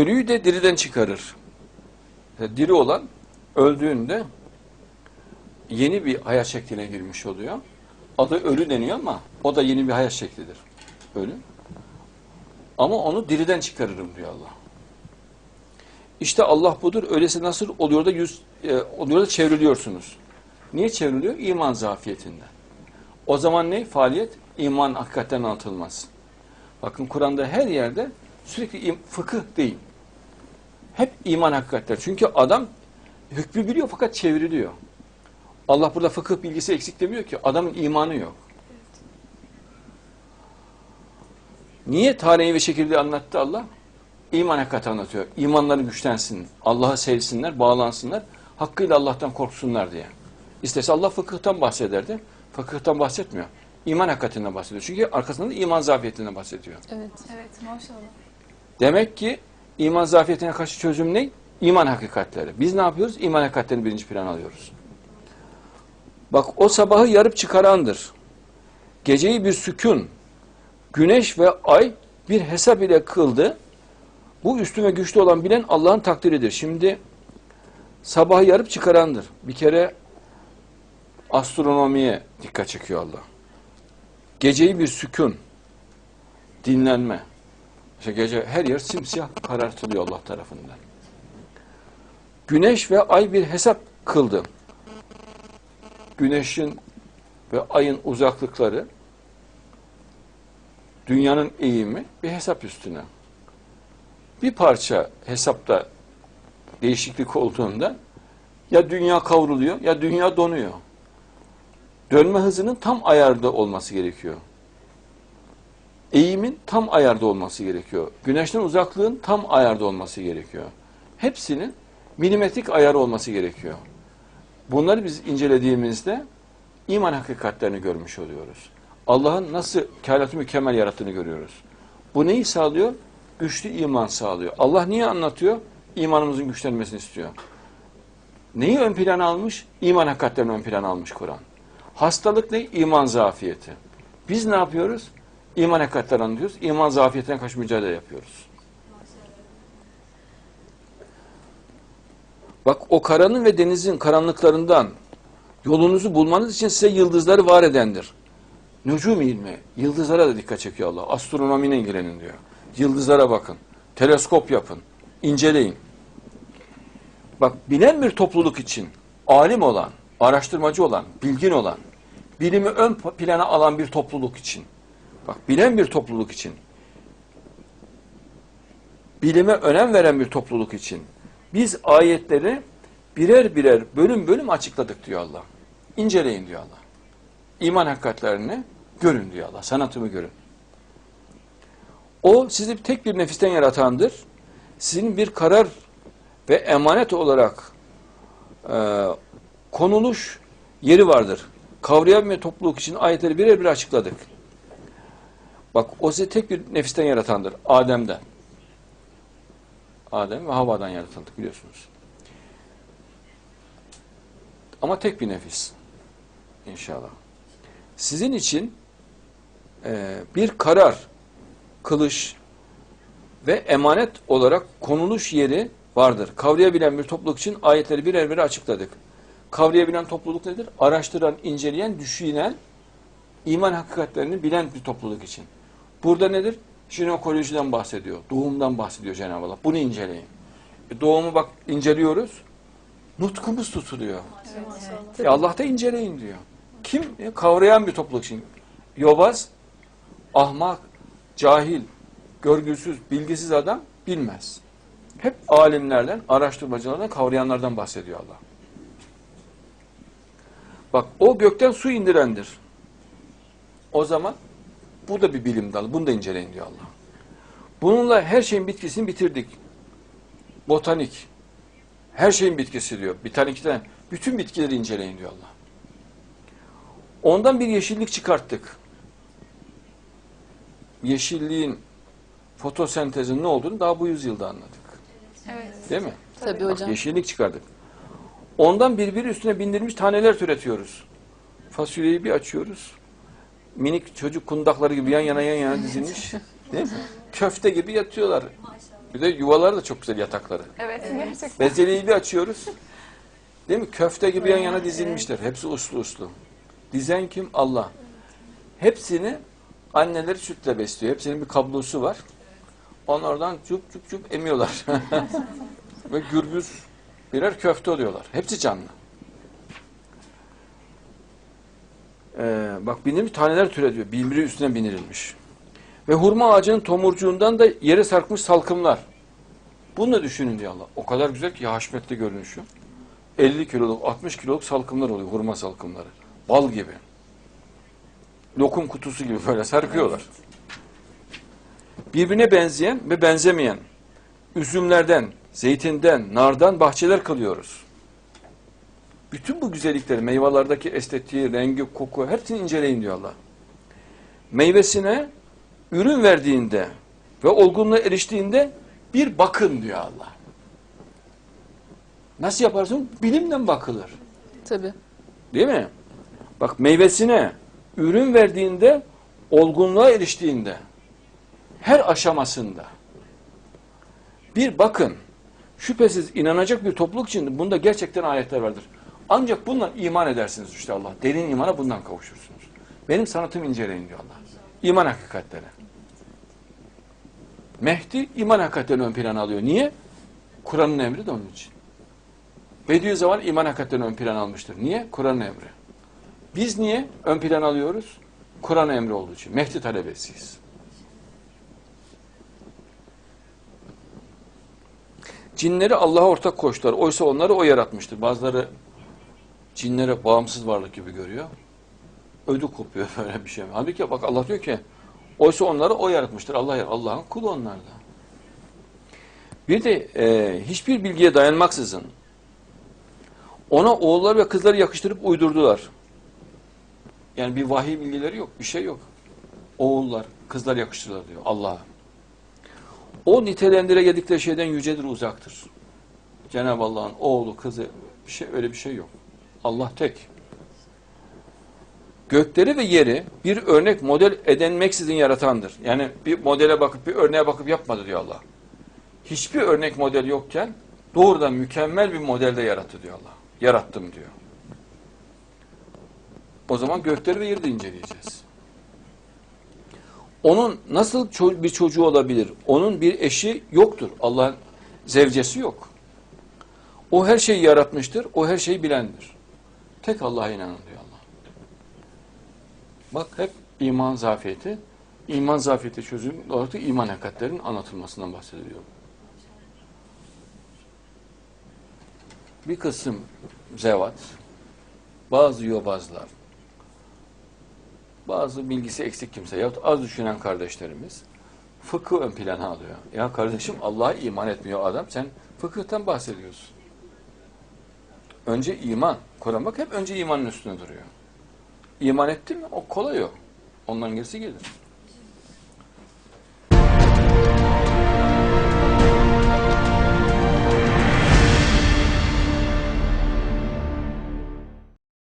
Ölüyü de diriden çıkarır. Yani Diri olan öldüğünde yeni bir hayat şekline girmiş oluyor. Adı ölü deniyor ama o da yeni bir hayat şeklidir. Ölü. Ama onu diriden çıkarırım diyor Allah. İşte Allah budur. Öylesi nasıl oluyor da yüz e, oluyor da çevriliyorsunuz. Niye çevriliyor? İman zafiyetinden. O zaman ne? Faaliyet iman hakikaten anlatılmaz. Bakın Kur'an'da her yerde sürekli fıkıh değil. Hep iman hakikatler. Çünkü adam hükmü biliyor fakat çevriliyor. Allah burada fıkıh bilgisi eksik demiyor ki. Adamın imanı yok. Niye tarihi ve şekilde anlattı Allah? İman hakikati anlatıyor. İmanları güçlensin. Allah'ı sevsinler, bağlansınlar. Hakkıyla Allah'tan korksunlar diye. İstese Allah fıkıhtan bahsederdi. Fıkıhtan bahsetmiyor. İman hakikatinden bahsediyor. Çünkü arkasında da iman zafiyetinden bahsediyor. Evet. Evet maşallah. Demek ki iman zafiyetine karşı çözüm ne? İman hakikatleri. Biz ne yapıyoruz? İman hakikatlerini birinci plana alıyoruz. Bak o sabahı yarıp çıkarandır. Geceyi bir sükun, güneş ve ay bir hesap ile kıldı. Bu üstüme güçlü olan bilen Allah'ın takdiridir. Şimdi sabahı yarıp çıkarandır. Bir kere astronomiye dikkat çekiyor Allah. Geceyi bir sükun, dinlenme. İşte gece her yer simsiyah karartılıyor Allah tarafından. Güneş ve ay bir hesap kıldı. Güneşin ve ayın uzaklıkları, dünyanın eğimi bir hesap üstüne. Bir parça hesapta değişiklik olduğunda ya dünya kavruluyor ya dünya donuyor. Dönme hızının tam ayarda olması gerekiyor eğimin tam ayarda olması gerekiyor. Güneşten uzaklığın tam ayarda olması gerekiyor. Hepsinin milimetrik ayarı olması gerekiyor. Bunları biz incelediğimizde iman hakikatlerini görmüş oluyoruz. Allah'ın nasıl kainatı mükemmel yarattığını görüyoruz. Bu neyi sağlıyor? Güçlü iman sağlıyor. Allah niye anlatıyor? İmanımızın güçlenmesini istiyor. Neyi ön plana almış? İman hakikatlerini ön plana almış Kur'an. Hastalık ne? İman zafiyeti. Biz ne yapıyoruz? İman hakikatlerini anlıyoruz. İman zafiyetine karşı mücadele yapıyoruz. Bak o karanın ve denizin karanlıklarından yolunuzu bulmanız için size yıldızları var edendir. Nücum ilmi, yıldızlara da dikkat çekiyor Allah. Astronomiyle ilgilenin diyor. Yıldızlara bakın. Teleskop yapın. inceleyin. Bak bilen bir topluluk için alim olan, araştırmacı olan, bilgin olan, bilimi ön plana alan bir topluluk için Bak bilen bir topluluk için, bilime önem veren bir topluluk için biz ayetleri birer birer bölüm bölüm açıkladık diyor Allah. İnceleyin diyor Allah. İman hakikatlerini görün diyor Allah. Sanatımı görün. O sizi tek bir nefisten yaratandır. Sizin bir karar ve emanet olarak e, konuluş yeri vardır. Kavrayan ve topluluk için ayetleri birer bir açıkladık. Bak o sizi tek bir nefisten yaratandır. Adem'den. Adem ve Havva'dan yaratıldık biliyorsunuz. Ama tek bir nefis. İnşallah. Sizin için e, bir karar, kılış ve emanet olarak konuluş yeri vardır. Kavrayabilen bir topluluk için ayetleri birer birer açıkladık. Kavrayabilen topluluk nedir? Araştıran, inceleyen, düşünen, iman hakikatlerini bilen bir topluluk için. Burada nedir? Jinekolojiden bahsediyor. Doğumdan bahsediyor Cenab-ı Allah. Bunu inceleyin. E doğumu bak inceliyoruz. Nutkumuz tutuluyor. Evet. E Allah da inceleyin diyor. Kim? E, kavrayan bir topluluk için. Yobaz, ahmak, cahil, görgüsüz, bilgisiz adam bilmez. Hep alimlerden, araştırmacılardan, kavrayanlardan bahsediyor Allah. Bak o gökten su indirendir. O zaman bu da bir bilim dalı. Bunu da inceleyin diyor Allah. Bununla her şeyin bitkisini bitirdik. Botanik. Her şeyin bitkisi diyor. Botanikten bütün bitkileri inceleyin diyor Allah. Ondan bir yeşillik çıkarttık. Yeşilliğin fotosentezin ne olduğunu daha bu yüzyılda anladık. Evet. Değil mi? Tabii Bak, hocam. yeşillik çıkardık. Ondan birbiri üstüne bindirilmiş taneler türetiyoruz. Fasulyeyi bir açıyoruz. Minik çocuk kundakları gibi yan yana yan yana dizilmiş. Değil mi? Köfte gibi yatıyorlar. Bir de yuvalar da çok güzel yatakları. Evet gerçekten. Bezeliği bir açıyoruz. Değil mi? Köfte gibi yan yana dizilmişler. Hepsi uslu uslu. Dizen kim? Allah. Hepsini anneleri sütle besliyor. Hepsinin bir kablosu var. Onlardan cup cup cup emiyorlar. Ve gürbüz birer köfte oluyorlar. Hepsi canlı. Ee, bak binilmiş taneler türediyor. Birbiri üstüne binirilmiş. Ve hurma ağacının tomurcuğundan da yere sarkmış salkımlar. Bunu da düşünün diyor Allah. O kadar güzel ki ya haşmetli görünüşü. 50 kiloluk, 60 kiloluk salkımlar oluyor, hurma salkımları. Bal gibi. Lokum kutusu gibi böyle sarkıyorlar. Birbirine benzeyen ve benzemeyen üzümlerden, zeytinden, nardan bahçeler kılıyoruz. Bütün bu güzellikleri, meyvelerdeki estetiği, rengi, koku hepsini inceleyin diyor Allah. Meyvesine ürün verdiğinde ve olgunluğa eriştiğinde bir bakın diyor Allah. Nasıl yaparsın? Bilimle bakılır. Tabii. Değil mi? Bak meyvesine ürün verdiğinde, olgunluğa eriştiğinde, her aşamasında bir bakın. Şüphesiz inanacak bir topluluk için bunda gerçekten ayetler vardır. Ancak bundan iman edersiniz işte Allah. Derin imana bundan kavuşursunuz. Benim sanatımı inceleyin diyor Allah. İman hakikatleri. Mehdi iman hakikatlerini ön plana alıyor. Niye? Kur'an'ın emri de onun için. Bediüzzaman iman hakikatlerini ön plana almıştır. Niye? Kur'an'ın emri. Biz niye ön plan alıyoruz? Kur'an emri olduğu için. Mehdi talebesiyiz. Cinleri Allah'a ortak koştular. Oysa onları o yaratmıştır. Bazıları cinlere bağımsız varlık gibi görüyor. Ödü kopuyor böyle bir şey. Halbuki bak Allah diyor ki oysa onları o yaratmıştır. Allah Allah'ın kulu onlar da. Bir de e, hiçbir bilgiye dayanmaksızın ona oğullar ve kızları yakıştırıp uydurdular. Yani bir vahiy bilgileri yok, bir şey yok. Oğullar, kızlar yakıştırdılar diyor Allah'a. O nitelendire şeyden yücedir, uzaktır. Cenab-ı Allah'ın oğlu, kızı, bir şey öyle bir şey yok. Allah tek. Gökleri ve yeri bir örnek model edinmeksizin yaratandır. Yani bir modele bakıp bir örneğe bakıp yapmadı diyor Allah. Hiçbir örnek model yokken doğrudan mükemmel bir modelde yarattı diyor Allah. Yarattım diyor. O zaman gökleri ve yeri de inceleyeceğiz. Onun nasıl bir çocuğu olabilir? Onun bir eşi yoktur. Allah'ın zevcesi yok. O her şeyi yaratmıştır. O her şeyi bilendir. Tek Allah'a inanın diyor Allah. Bak hep iman zafiyeti. İman zafiyeti çözüm olarak da iman hakikatlerinin anlatılmasından bahsediliyor. Bir kısım zevat, bazı yobazlar, bazı bilgisi eksik kimse yahut az düşünen kardeşlerimiz fıkı ön plana alıyor. Ya kardeşim Allah'a iman etmiyor adam. Sen fıkıhtan bahsediyorsun. Önce iman. Kur'an bak hep önce imanın üstüne duruyor. İman ettin mi o kolay o. Ondan gerisi gelir.